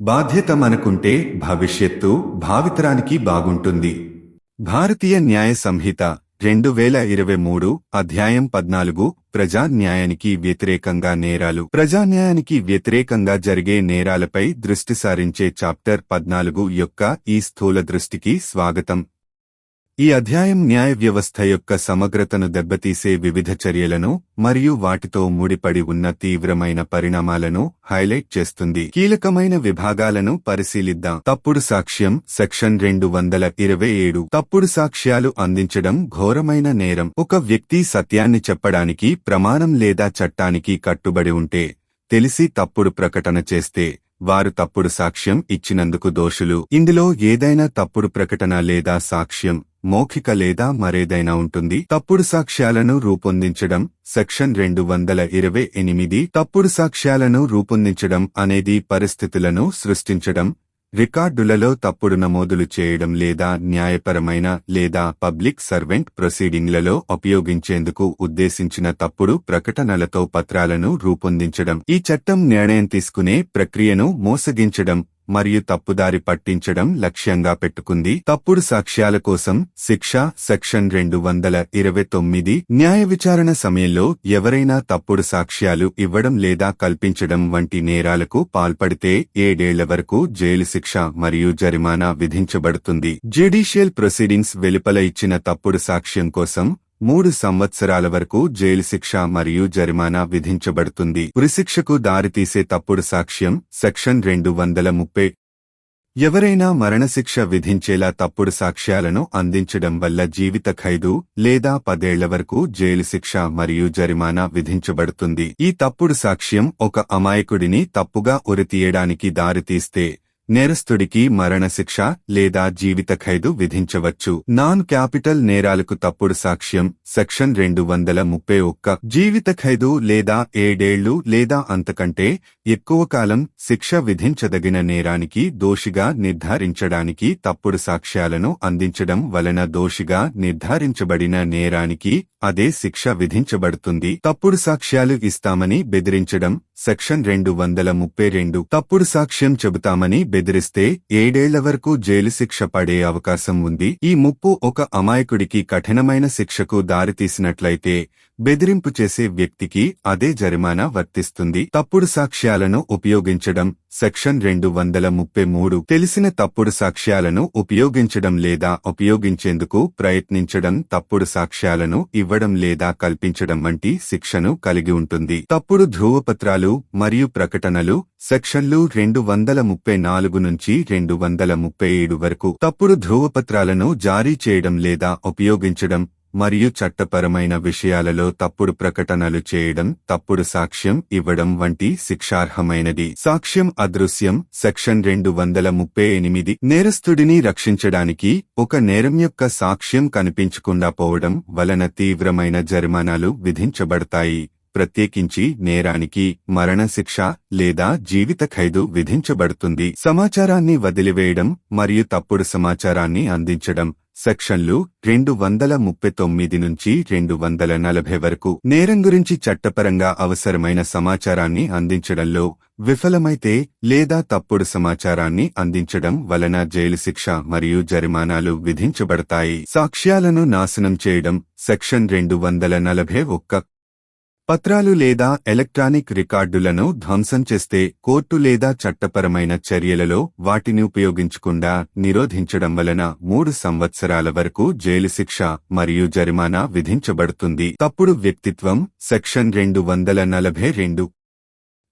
బాధ్యత మనకుంటే భవిష్యత్తు భావితరానికి బాగుంటుంది. భారతీయ న్యాయ సంహిత రెండు వేల ఇరవై మూడు అధ్యాయం పద్నాలుగు ప్రజా న్యాయానికి వ్యతిరేకంగా నేరాలు. ప్రజాన్యాయానికి వ్యతిరేకంగా జరిగే నేరాలపై దృష్టి సారించే చాప్టర్ పద్నాలుగు యొక్క ఈ స్థూల దృష్టికి స్వాగతం. ఈ అధ్యాయం న్యాయ వ్యవస్థ యొక్క సమగ్రతను దెబ్బతీసే వివిధ చర్యలను మరియు వాటితో ముడిపడి ఉన్న తీవ్రమైన పరిణామాలను హైలైట్ చేస్తుంది. కీలకమైన విభాగాలను పరిశీలిద్దాం. తప్పుడు సాక్ష్యం సెక్షన్ రెండు వందల ఇరవై ఏడు. తప్పుడు సాక్ష్యాలు అందించడం ఘోరమైన నేరం. ఒక వ్యక్తి సత్యాన్ని చెప్పడానికి ప్రమాణం లేదా చట్టానికి కట్టుబడి ఉంటే తెలిసి తప్పుడు ప్రకటన చేస్తే వారు తప్పుడు సాక్ష్యం ఇచ్చినందుకు దోషులు. ఇందులో ఏదైనా తప్పుడు ప్రకటన లేదా సాక్ష్యం మౌఖిక లేదా మరేదైనా ఉంటుంది. తప్పుడు సాక్ష్యాలను రూపొందించడం సెక్షన్ రెండు వందల ఇరవై ఎనిమిది తప్పుడు సాక్ష్యాలను రూపొందించడం అనేది పరిస్థితులను సృష్టించడం రికార్డులలో తప్పుడు నమోదులు చేయడం లేదా న్యాయపరమైన లేదా పబ్లిక్ సర్వెంట్ ప్రొసీడింగ్లలో ఉపయోగించేందుకు ఉద్దేశించిన తప్పుడు ప్రకటనలతో పత్రాలను రూపొందించడం. ఈ చట్టం నిర్ణయం తీసుకునే ప్రక్రియను మోసగించడం మరియు తప్పుదారి పట్టించడం లక్ష్యంగా పెట్టుకుంది. తప్పుడు సాక్ష్యాల కోసం శిక్ష సెక్షన్ రెండు వందల ఇరవై తొమ్మిది న్యాయ విచారణ సమయంలో ఎవరైనా తప్పుడు సాక్ష్యాలు ఇవ్వడం లేదా కల్పించడం వంటి నేరాలకు పాల్పడితే ఏడేళ్ళ వరకు జైలు శిక్ష మరియు జరిమానా విధించబడుతుంది. జ్యుడిషియల్ ప్రొసీడింగ్స్ వెలుపల ఇచ్చిన తప్పుడు సాక్ష్యం కోసం మూడు సంవత్సరాల వరకు జైలు శిక్ష మరియు జరిమానా విధించబడుతుంది. ఉరిశిక్షకు దారితీసే తప్పుడు సాక్ష్యం సెక్షన్ రెండు వందల ముప్పై. ఎవరైనా మరణశిక్ష విధించేలా తప్పుడు సాక్ష్యాలను అందించడం వల్ల జీవిత ఖైదు లేదా పదేళ్ళ వరకు జైలు శిక్ష మరియు జరిమానా విధించబడుతుంది. ఈ తప్పుడు సాక్ష్యం ఒక అమాయకుడిని తప్పుగా ఉరితీయడానికి దారితీస్తే నేరస్తుడికి మరణశిక్ష లేదా జీవిత ఖైదు విధించవచ్చు. నాన్ క్యాపిటల్ నేరాలకు తప్పుడు సాక్ష్యం సెక్షన్ రెండు వందల ముప్పై ఒక్క. జీవిత ఖైదు లేదా ఏడేళ్ళు లేదా అంతకంటే ఎక్కువ కాలం శిక్ష విధించదగిన నేరానికి దోషిగా నిర్ధారించడానికి తప్పుడు సాక్ష్యాలను అందించడం వలన దోషిగా నిర్ధారించబడిన నేరానికి అదే శిక్ష విధించబడుతుంది. తప్పుడు సాక్ష్యాలు ఇస్తామని బెదిరించడం సెక్షన్ రెండు వందల ముప్పై రెండు. తప్పుడు సాక్ష్యం చెబుతామని బెదిరిస్తే ఏడేళ్ళ వరకు జైలు శిక్ష పడే అవకాశం ఉంది. ఈ ముప్పు ఒక అమాయకుడికి కఠినమైన శిక్షకు దారితీసినట్లయితే బెదిరింపు చేసే వ్యక్తికి అదే జరిమానా వర్తిస్తుంది. తప్పుడు సాక్ష్యాలను ఉపయోగించడం సెక్షన్ రెండు వందల ముప్పై మూడు తెలిసిన తప్పుడు సాక్ష్యాలను ఉపయోగించడం లేదా ఉపయోగించేందుకు ప్రయత్నించడం తప్పుడు సాక్ష్యాలను ఇవ్వడం లేదా కల్పించడం వంటి శిక్షను కలిగి ఉంటుంది. తప్పుడు ధ్రువపత్రాలు మరియు ప్రకటనలు సెక్షన్లు రెండు వందల ముప్పై నాలుగు నుంచి రెండు వందల ముప్పై ఏడు వరకు తప్పుడు ధృవపత్రాలను జారీ చేయడం లేదా ఉపయోగించడం మరియు చట్టపరమైన విషయాలలో తప్పుడు ప్రకటనలు చేయడం తప్పుడు సాక్ష్యం ఇవ్వడం వంటి శిక్షార్హమైనది. సాక్ష్యం అదృశ్యం సెక్షన్ రెండు వందల ముప్పై ఎనిమిది. నేరస్తుడిని రక్షించడానికి ఒక నేరం యొక్క సాక్ష్యం కనిపించకుండా పోవడం వలన తీవ్రమైన జరిమానాలు విధించబడతాయి. ప్రత్యేకించి నేరానికి మరణశిక్ష లేదా జీవిత ఖైదు విధించబడుతుంది. సమాచారాన్ని వదిలివేయడం మరియు తప్పుడు సమాచారాన్ని అందించడం. సెక్షన్లు రెండు వందల ముప్పై తొమ్మిది నుంచి రెండు వందల నలభై వరకు. నేరం గురించి చట్టపరంగా అవసరమైన సమాచారాన్ని అందించడంలో విఫలమైతే లేదా తప్పుడు సమాచారాన్ని అందించడం వలన జైలు శిక్ష మరియు జరిమానాలు విధించబడతాయి. సాక్ష్యాలను నాశనం చేయడం సెక్షన్ రెండు వందల నలభై ఒక్క పత్రాలు లేదా ఎలక్ట్రానిక్ రికార్డులను ధ్వంసం చేస్తే కోర్టు లేదా చట్టపరమైన చర్యలలో వాటిని ఉపయోగించకుండా నిరోధించడం వలన మూడు సంవత్సరాల వరకు జైలు శిక్ష మరియు జరిమానా విధించబడుతుంది. తప్పుడు వ్యక్తిత్వం సెక్షన్ రెండు వందల నలభై రెండు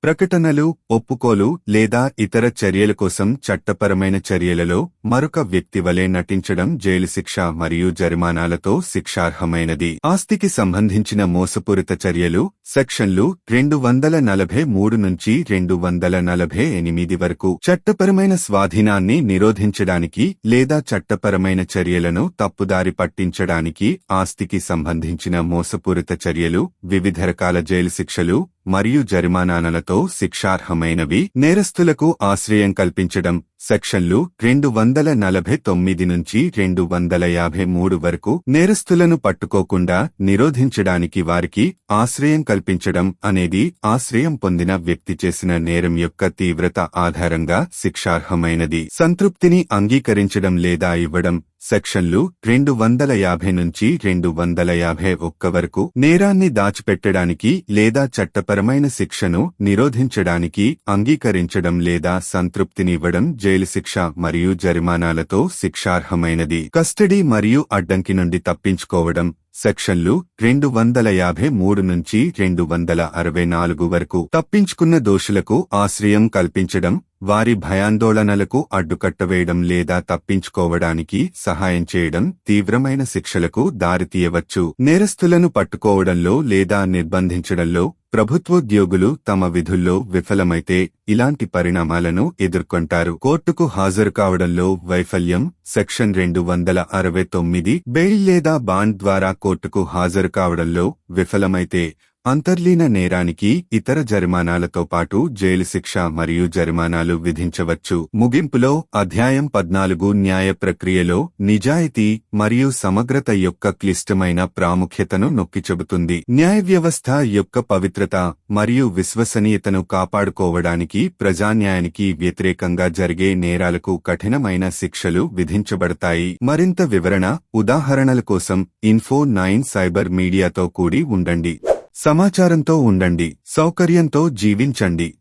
ప్రకటనలు ఒప్పుకోలు లేదా ఇతర చర్యల కోసం చట్టపరమైన చర్యలలో మరొక వ్యక్తి వలె నటించడం జైలు శిక్ష మరియు జరిమానాలతో శిక్షార్హమైనది. ఆస్తికి సంబంధించిన మోసపూరిత చర్యలు సెక్షన్లు రెండు వందల నలభై మూడు నుంచి రెండు వందల నలభై ఎనిమిది వరకు. చట్టపరమైన స్వాధీనాన్ని నిరోధించడానికి లేదా చట్టపరమైన చర్యలను తప్పుదారి పట్టించడానికి ఆస్తికి సంబంధించిన మోసపూరిత చర్యలు వివిధ రకాల జైలు శిక్షలు మరియు జరిమానాలతో శిక్షార్హమైనవి. నేరస్తులకు ఆశ్రయం కల్పించడం. సెక్షన్లు రెండు వందల నలభై తొమ్మిది నుంచి రెండు వందల యాభై మూడు వరకు నేరస్తులను పట్టుకోకుండా నిరోధించడానికి వారికి ఆశ్రయం కల్పించడం అనేది ఆశ్రయం పొందిన వ్యక్తి చేసిన నేరం యొక్క తీవ్రత ఆధారంగా శిక్షార్హమైనది. సంతృప్తిని అంగీకరించడం లేదా ఇవ్వడం. సెక్షన్లు రెండు వందల యాభై నుంచి రెండు వందల యాభై ఒక్క వరకు నేరాన్ని దాచిపెట్టడానికి లేదా చట్టపరమైన శిక్షను నిరోధించడానికి అంగీకరించడం లేదా సంతృప్తినివ్వడం జైలు శిక్ష మరియు జరిమానాలతో శిక్షార్హమైనది. కస్టడీ మరియు అడ్డంకి నుండి తప్పించుకోవడం సెక్షన్లు రెండు వందల యాభై మూడు నుంచి రెండు వందల అరవై నాలుగు వరకు. తప్పించుకున్న దోషులకు ఆశ్రయం కల్పించడం వారి భయాందోళనలకు అడ్డుకట్టవేయడం లేదా తప్పించుకోవడానికి సహాయం చేయడం తీవ్రమైన శిక్షలకు దారితీయవచ్చు. నేరస్తులను పట్టుకోవడంలో లేదా నిర్బంధించడంలో ప్రభుత్వోద్యోగులు తమ విధుల్లో విఫలమైతే ఇలాంటి పరిణామాలను ఎదుర్కొంటారు. కోర్టుకు హాజరు కావడంలో వైఫల్యం సెక్షన్ రెండు వందల అరవై తొమ్మిది బెయిల్ లేదా బాండ్ ద్వారా కోర్టుకు హాజరు కావడంలో విఫలమైతే అంతర్లీన నేరానికి ఇతర జరిమానాలతో పాటు జైలు శిక్ష మరియు జరిమానాలు విధించవచ్చు. ముగింపులో అధ్యాయం పద్నాలుగు న్యాయ ప్రక్రియలో నిజాయితీ మరియు సమగ్రత యొక్క క్లిష్టమైన ప్రాముఖ్యతను నొక్కి చెబుతుంది. న్యాయ వ్యవస్థ యొక్క పవిత్రత మరియు విశ్వసనీయతను కాపాడుకోవడానికి ప్రజాన్యాయానికి వ్యతిరేకంగా జరిగే నేరాలకు కఠినమైన శిక్షలు విధించబడతాయి. మరింత వివరణ ఉదాహరణల కోసం ఇన్ఫో నైన్ సైబర్ మీడియాతో కూడి ఉండండి. సమాచారంతో ఉండండి సౌకర్యంతో జీవించండి.